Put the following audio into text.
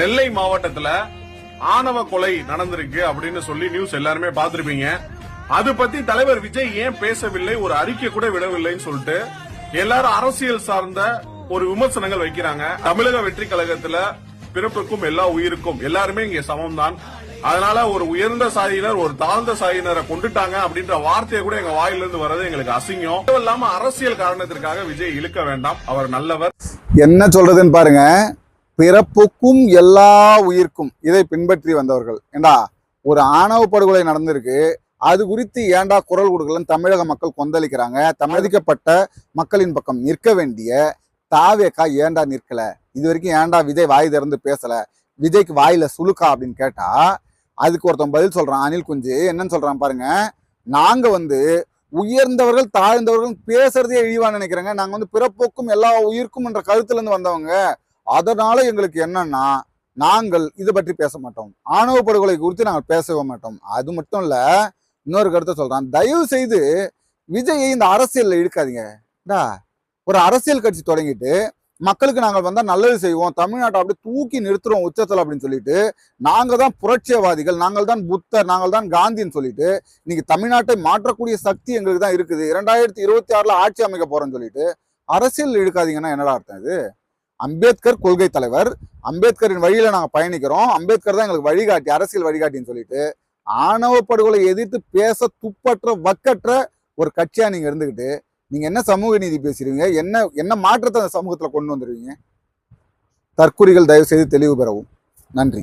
நெல்லை மாவட்டத்துல ஆணவ கொலை நடந்திருக்கு அப்படின்னு சொல்லி நியூஸ் எல்லாருமே பாத்திருப்பீங்க அது பத்தி தலைவர் விஜய் ஏன் பேசவில்லை? ஒரு அறிக்கை கூட விடவில்லைன்னு சொல்லிட்டு எல்லாரும் அரசியல் சார்ந்த ஒரு விமர்சனங்கள் வைக்கிறாங்க. தமிழக வெற்றி கழகத்துல பிறப்புக்கும் எல்லா உயிருக்கும் எல்லாருமே இங்க சமம் தான் அதனால ஒரு உயர்ந்த சாதியினர் ஒரு தாழ்ந்த சாதியினரை கொண்டுட்டாங்க அப்படின்ற வார்த்தையை கூட எங்க வாயிலிருந்து வர்றது எங்களுக்கு அசிங்கம். இல்லாம அரசியல் காரணத்திற்காக விஜய் இழுக்க வேண்டாம். அவர் நல்லவர். என்ன சொல்றதுன்னு பாருங்க. பிறப்புக்கும் எல்லா உயிர்க்கும் இதை பின்பற்றி வந்தவர்கள். ஏண்டா ஒரு ஆணவ படுகொலை நடந்திருக்கு. அது குறித்து ஏண்டா குரல் கொடுக்கலன்னு தமிழக மக்கள் கொந்தளிக்கிறாங்க. தமிழதிக்கப்பட்ட மக்களின் பக்கம் நிற்க வேண்டிய தாவேக்கா ஏண்டா நிற்கல? இது வரைக்கும் ஏண்டா விஜய் வாய் திறந்து பேசல? விஜய்க்கு வாயில சுழுக்கா அப்படின்னு கேட்டா அதுக்கு ஒருத்தன் பதில் சொல்றான் அனில் குஞ்சு. என்னன்னு சொல்றான் பாருங்க. நாங்க வந்து உயர்ந்தவர்கள் தாழ்ந்தவர்கள் பேசுறதே இழிவா நினைக்கிறேங்க. நாங்க வந்து பிறப்போக்கும் எல்லா உயிர்க்கும் என்ற கருத்துல இருந்து வந்தவங்க. அதனால எங்களுக்கு என்னன்னா நாங்கள் இதை பற்றி பேச மாட்டோம். ஆணவ படுகொலை குறித்து நாங்கள் பேசவே மாட்டோம். அது மட்டும் இல்ல இன்னொரு கருத்தை சொல்றான். தயவு செய்து விஜயை இந்த அரசியல்ல இழுக்காதீங்க. ஒரு அரசியல் கட்சி தொடங்கிட்டு மக்களுக்கு நாங்கள் வந்தால் நல்லது செய்வோம் தமிழ்நாட்டை அப்படியே தூக்கி நிறுத்துறோம் உச்சத்தில் அப்படின்னு சொல்லிட்டு நாங்கள் தான் புரட்சியவாதிகள் நாங்கள் தான் புத்தர் நாங்கள் தான் காந்தின்னு சொல்லிட்டு இன்னைக்கு தமிழ்நாட்டை மாற்றக்கூடிய சக்தி எங்களுக்கு தான் இருக்குது. இரண்டாயிரத்தி இருபத்தி ஆறில் ஆட்சி அமைக்க போகிறோம்னு சொல்லிட்டு அரசியல் இழுக்காதீங்கன்னா என்னடா அர்த்தம் இது? அம்பேத்கர் கொள்கை தலைவர். அம்பேத்கரின் வழியில் நாங்கள் பயணிக்கிறோம். அம்பேத்கர் தான் எங்களுக்கு வழிகாட்டி அரசியல் வழிகாட்டின்னு சொல்லிட்டு ஆணவ படுகொலை எதிர்த்து பேச துப்பற்ற வக்கற்ற ஒரு கட்சியாக நீங்கள் இருந்துக்கிட்டு நீங்கள் என்ன சமூக நீதி பேசுறீங்க? என்ன என்ன மாற்றத்தை அந்த சமூகத்தில் கொண்டு வந்துடுவீங்க தற்குறிகள் தயவு செய்து தெளிவு பெறவும். நன்றி.